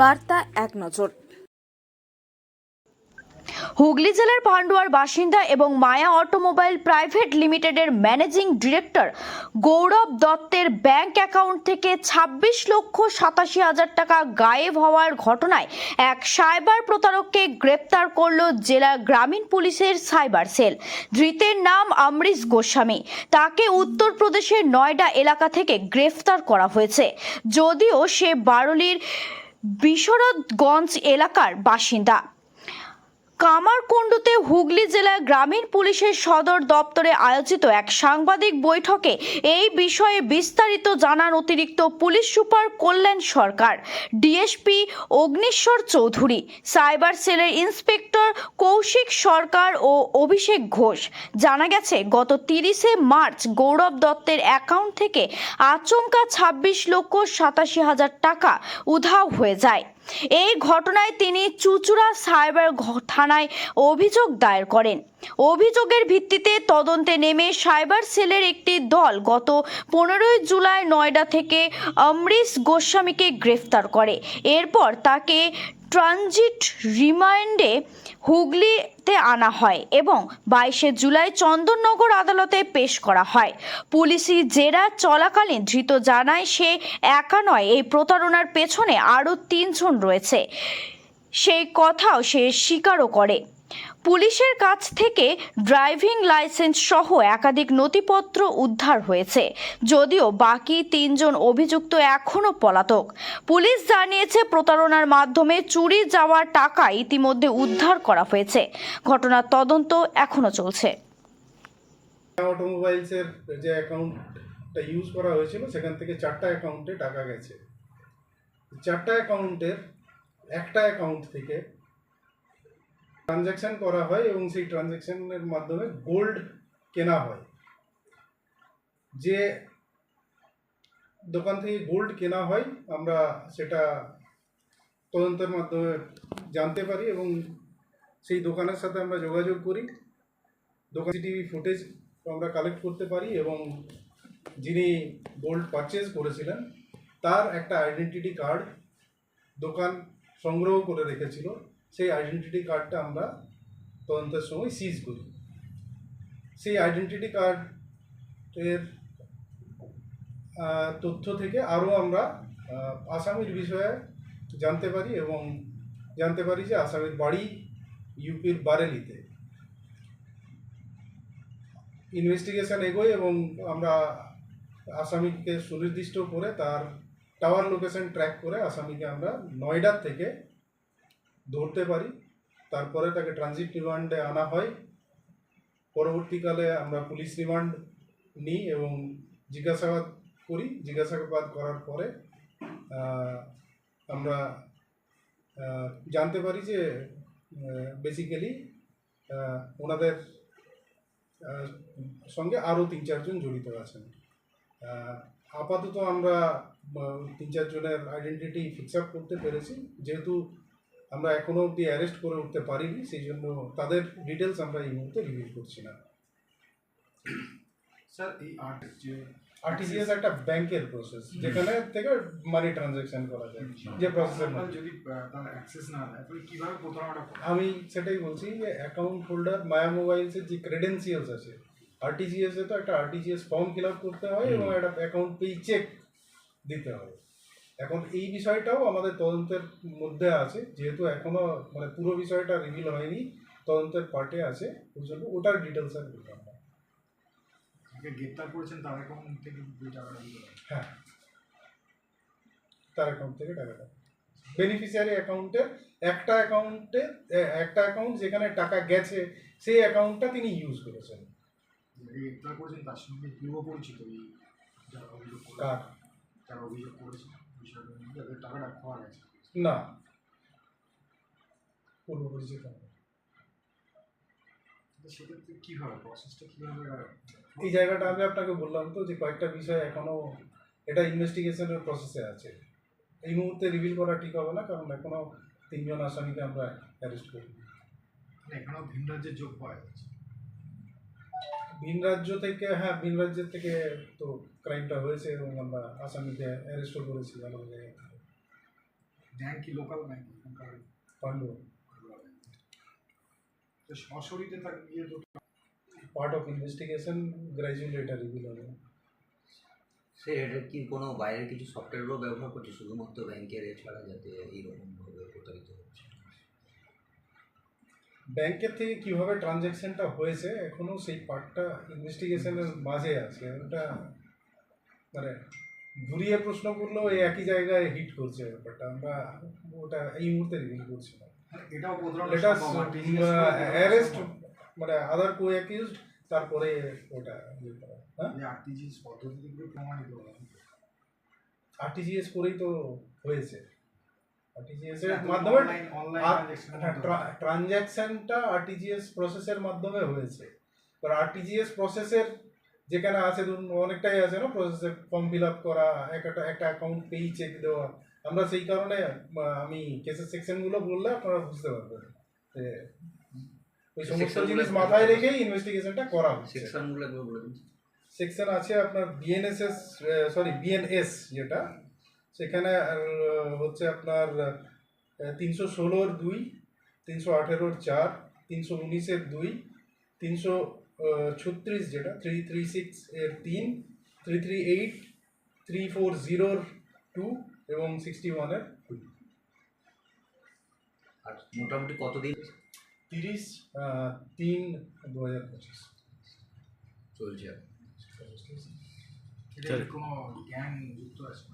বার্তা এক নজর। হুগলি জেলার পান্ডুয়ার বাসিন্দা এবং মায়া অটোমোবাইল প্রাইভেট লিমিটেডের ম্যানেজিং ডিরেক্টর গৌরব দত্তের ব্যাংক অ্যাকাউন্ট থেকে ছাব্বিশ লক্ষ সাতাশি হাজার টাকা গায়েব হওয়ার ঘটনায় এক সাইবার প্রতারককে গ্রেপ্তার করল জেলা গ্রামীণ পুলিশের সাইবার সেল। ধৃতের নাম অমরিশ গোস্বামী। তাকে উত্তরপ্রদেশের নয়ডা এলাকা থেকে গ্রেফতার করা হয়েছে। যদিও সে বারলির বিশরদগঞ্জ এলাকার বাসিন্দা। কামারকুণ্ডুতে হুগলি জেলা গ্রামীণ পুলিশের সদর দপ্তরে আয়োজিত এক সাংবাদিক বৈঠকে এই বিষয়ে বিস্তারিত জানান অতিরিক্ত police super Kalyan Sarkar, DSP Agnishwar Chowdhury, cyber সেলের ইন্সপেক্টর কৌশিক সরকার ও অভিষেক ঘোষ। জানা গেছে, গত তিরিশে মার্চ গৌরব দত্তের অ্যাকাউন্ট থেকে আচমকা ছাব্বিশ লক্ষ সাতাশি হাজার টাকা উধাও হয়ে যায়। এই ঘটনায় তিনি চুচুড়া সাইবার থানায় অভিযোগ দায়ের করেন। অভিযোগের ভিত্তিতে তদন্তে নেমে সাইবার সেলের একটি দল গত পনেরোই জুলাই নয়ডা থেকে অমরিশ গোস্বামীকে গ্রেফতার করে। এরপর তাকে ট্রানজিট রিমান্ডে হুগলিতে আনা হয় এবং বাইশে জুলাই চন্দননগর আদালতে পেশ করা হয়। পুলিশি জেরা চলাকালীন ধৃত জানায় সে একা নয়, এই প্রতারণার পেছনে আরও তিনজন রয়েছে। সেই কথাও সে স্বীকারও করে। পুলিশের কাছ থেকে ড্রাইভিং লাইসেন্স সহ একাধিক নথিপত্র উদ্ধার হয়েছে। যদিও বাকি তিনজন অভিযুক্ত এখনও পলাতক। পুলিশ জানিয়েছে, প্রতারণার মাধ্যমে চুরি যাওয়া টাকা ইতিমধ্যে উদ্ধার করা হয়েছে। ঘটনার তদন্ত এখনও চলছে। অটোমোবাইলসের যে অ্যাকাউন্টটা ইউজ করা হয়েছিল, সেখান থেকে চারটা অ্যাকাউন্টে টাকা গেছে। চারটা অ্যাকাউন্টের, একটা অ্যাকাউন্ট থেকে ট্রানজ্যাকশন করা হয় এবং সেই ট্রানজ্যাকশনের মাধ্যমে গোল্ড কেনা হয়। যে দোকান থেকে গোল্ড কেনা হয়, আমরা সেটা তদন্তের মাধ্যমে জানতে পারি এবং সেই দোকানের সাথে আমরা যোগাযোগ করি। দোকান সিটিভি ফুটেজ আমরা কালেক্ট করতে পারি এবং যিনি গোল্ড পারচেজ করেছিলেন, তার একটা আইডেন্টিটি কার্ড দোকান সংগ্রহ করে রেখেছিল। সেই আইডেন্টিটি কার্ডটা আমরা তদন্তের সময় সিজ করি। সেই আইডেন্টিটি কার্ডের আহ, তথ্য থেকে আরও আমরা আসামির বিষয়ে জানতে পারি এবং জানতে পারি যে আসামির বাড়ি ইউপির বারেলিতে। ইনভেস্টিগেশন এগোয় এবং আমরা আসামিকে সুনির্দিষ্ট করে তার টাওয়ার লোকেশন ট্র্যাক করে আসামিকে আমরা নয়ডার থেকে ধরতে পারি। তারপরে তাকে ট্রানজিট রিমান্ডে আনা হয়। পরবর্তীকালে আমরা পুলিশ রিমান্ড নিই এবং জিজ্ঞাসাবাদ করি। জিজ্ঞাসাবাদ করার পরে আমরা জানতে পারি যে বেসিক্যালি ওনাদের সঙ্গে আরও তিন চারজন জড়িত আছেন। আপাতত আমরা তিন চারজনের আইডেন্টিটি ফিক্স আপ করতে পেরেছি। যেহেতু আমরা এখনও অব্দি অ্যারেস্ট করে উঠতে পারিনি সেই জন্য তাদের ডিটেলস আমরা এই মুহূর্তে রিভিল করছি না। স্যার এই আরটিজিএস একটা ব্যাংকের প্রসেস যেখানে থেকে মানি ট্রানজ্যাকশন করা যায় যে প্রসেসের যদি তার অ্যাক্সেস না দেয় তাহলে কীভাবে প্রতারণাটা আমি সেটাই বলছি যে অ্যাকাউন্ট হোল্ডার মায়া মোবাইলসের যে ক্রেডেন্সিয়ালস আছে আরটিজিএস এ তো একটা আরটিজিএস ফর্ম ফিল আপ করতে হয় এবং একটা অ্যাকাউন্ট পে চেক দিতে হয়। এখন এই বিষয়টাও আমাদের তদন্তের মধ্যে আছে যেহেতু এখনও মানে পুরো বিষয়টা রিভিল হয়নি তদন্তের পার্টে আছে ওই জন্য ওটার ডিটেলস আর বললাম না গ্রেপ্তার করেছেন তার অ্যাকাউন্ট থেকে টাকাটা হ্যাঁ। তার অ্যাকাউন্ট থেকে টাকাটা বেনিফিশিয়ারি অ্যাকাউন্টে একটা অ্যাকাউন্টে একটা অ্যাকাউন্ট যেখানে টাকা গেছে সেই অ্যাকাউন্টটা তিনি ইউজ করেছেন। গ্রেপ্তার করেছেন তার সঙ্গে পূর্ব পরিচিত? অভিযোগ করে? যারা অভিযোগ করেছে। বিষয়টা নিয়ে যাদের টাকাটা গেছে না। পূর্ব পরিচিত সেক্ষেত্রে কীভাবে প্রসেসটা কীভাবে এই জায়গাটা আমি আপনাকে বললাম তো যে কয়েকটা বিষয় এখনও এটা ইনভেস্টিগেশনের প্রসেসে আছে। এই মুহূর্তে রিভিল করা ঠিক হবে না কারণ এখনও তিনজন আসামিকে আমরা অ্যারেস্ট করি। এখানেও ভিন রাজ্যের যোগ পাওয়া যাচ্ছে। ভিন রাজ্য থেকে হ্যাঁ ভিন রাজ্যের থেকে তো ক্রাইমটা হয়েছে এবং আমরা আসামিকে অ্যারেস্টও করেছি আলাদা জায়গা থেকে ব্যাংক কি লোকাল ব্যাংক পান্ডু তো সশরীরে তার গিয়ে তো পার্ট অফ ইনভেস্টিগেশন গ্র্যাজুয়ালি এটা রিভিল হবে। সে এটা কি কোনো বাইরের কিছু সফটওয়্যারও ব্যবহার করছে? শুধুমাত্র ব্যাংকের এছাড়া যাতে এইরকমভাবে প্রতারিত হচ্ছে? ব্যাংকের থেকে কীভাবে ট্রানজ্যাকশনটা হয়েছে এখনও সেই পার্টটা ইনভেস্টিগেশনের মাঝে আছে। ওটা মানে ঘুরিয়ে প্রশ্ন করলেও এই একই জায়গায় হিট করছে ব্যাপারটা। আমরা ওটা এই মুহূর্তে রিভিল করছি না। এটা অ্যারেস্ট মানে আদার কো অ্যাকিউজড তারপরে ওটা ইয়ে করা। হ্যাঁ? আরটিজিএস পদ্ধতি গুলো প্রমাণিত আরটিজিএস করেই তো হয়েছে। আরটিজিএস এর মাধ্যমে ট্রানজ্যাকশনটা আরটিজিএস প্রসেসের মাধ্যমে হয়েছে। এবার আরটিজিএস প্রসেসের যেখানে আছে ধরুন অনেকটাই আছে না প্রসেসে ফর্ম ফিল আপ করা একটা একটা অ্যাকাউন্ট পেই চেক দেওয়া। আমরা সেই কারণে আমি কেসের সেকশনগুলো বললে আপনারা বুঝতে পারবেন যে ওই সমস্ত জিনিস মাথায় রেখেই ইনভেস্টিগেশনটা করা হচ্ছে। সেকশনগুলো বলে দিন সেকশন আছে আপনার বিএনএসএস সরি বিএনএস যেটা। সেখানে হচ্ছে আপনার তিনশো ষোলোর দুই তিনশো আঠেরোর চার তিনশো উনিশের দুই তিনশো ছত্রিশ যেটা থ্রি থ্রি সিক্স এর তিন three three eight three four জিরোর টু এবং সিক্সটি ওয়ানের আর মোটামুটি কতদিন? তিরিশ তিন দু হাজার পঁচিশ। চলছে। কোনো গ্যাং যুক্ত আছে।